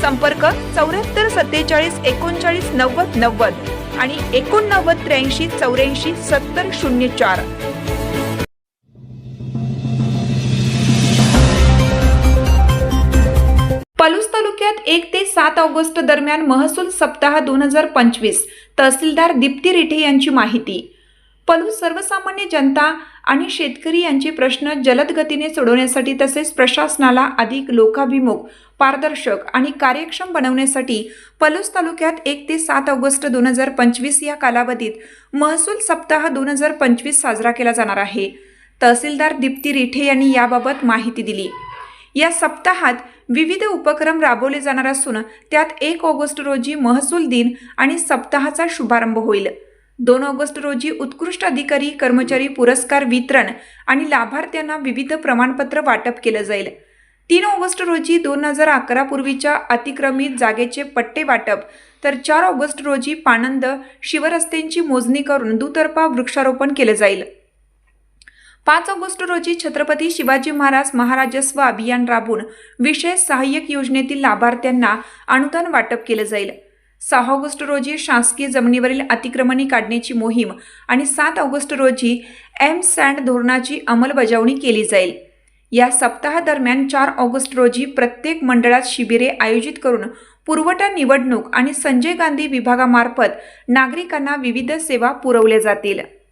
संपर्क चौऱ्याहत्तर सत्तेचाळीस एकोणचाळीस नव्वद नव्वद आणि एकोणनव्वद त्र्याऐंशी चौऱ्याऐंशी सत्तर शून्य चार. पलूस तालुक्यात एक ते सात ऑगस्ट दरम्यान महसूल सप्ताह दोन हजार पंचवीस तहसीलदार दीप्ती रिठे यांची माहिती. पलूस सर्वसामान्य जनता आणि शेतकरी यांचे प्रश्न जलद गतीने सोडवण्यासाठी तसेच प्रशासनाला अधिक लोकाभिमुख पारदर्शक आणि कार्यक्षम बनवण्यासाठी पलूस तालुक्यात एक ते सात ऑगस्ट दोन हजार पंचवीस या कालावधीत महसूल सप्ताह दोन हजार पंचवीस साजरा केला जाणार आहे. तहसीलदार दीप्ती रिठे यांनी याबाबत माहिती दिली. या सप्ताहात विविध उपक्रम राबवले जाणार असून त्यात एक ऑगस्ट रोजी महसूल दिन आणि सप्ताहाचा शुभारंभ होईल. दोन ऑगस्ट रोजी उत्कृष्ट अधिकारी कर्मचारी पुरस्कार वितरण आणि लाभार्थ्यांना विविध प्रमाणपत्र वाटप केलं जाईल. तीन ऑगस्ट रोजी दोन हजार अकरा पूर्वीच्या अतिक्रमित जागेचे पट्टे वाटप तर चार ऑगस्ट रोजी पाणंद शिवरस्त्यांची मोजणी करून दुतर्फा वृक्षारोपण केलं जाईल. पाच ऑगस्ट रोजी छत्रपती शिवाजी महाराज महाराजस्व अभियान राबवून विशेष सहाय्यक योजनेतील लाभार्थ्यांना अनुदान वाटप केलं जाईल. सहा ऑगस्ट रोजी शासकीय जमिनीवरील अतिक्रमणी काढण्याची मोहीम आणि सात ऑगस्ट रोजी एम सँड धोरणाची अंमलबजावणी केली जाईल. या सप्ताहादरम्यान चार ऑगस्ट रोजी प्रत्येक मंडळात शिबिरे आयोजित करून पुरवठा निवडणूक आणि संजय गांधी विभागामार्फत नागरिकांना विविध सेवा पुरवल्या जातील.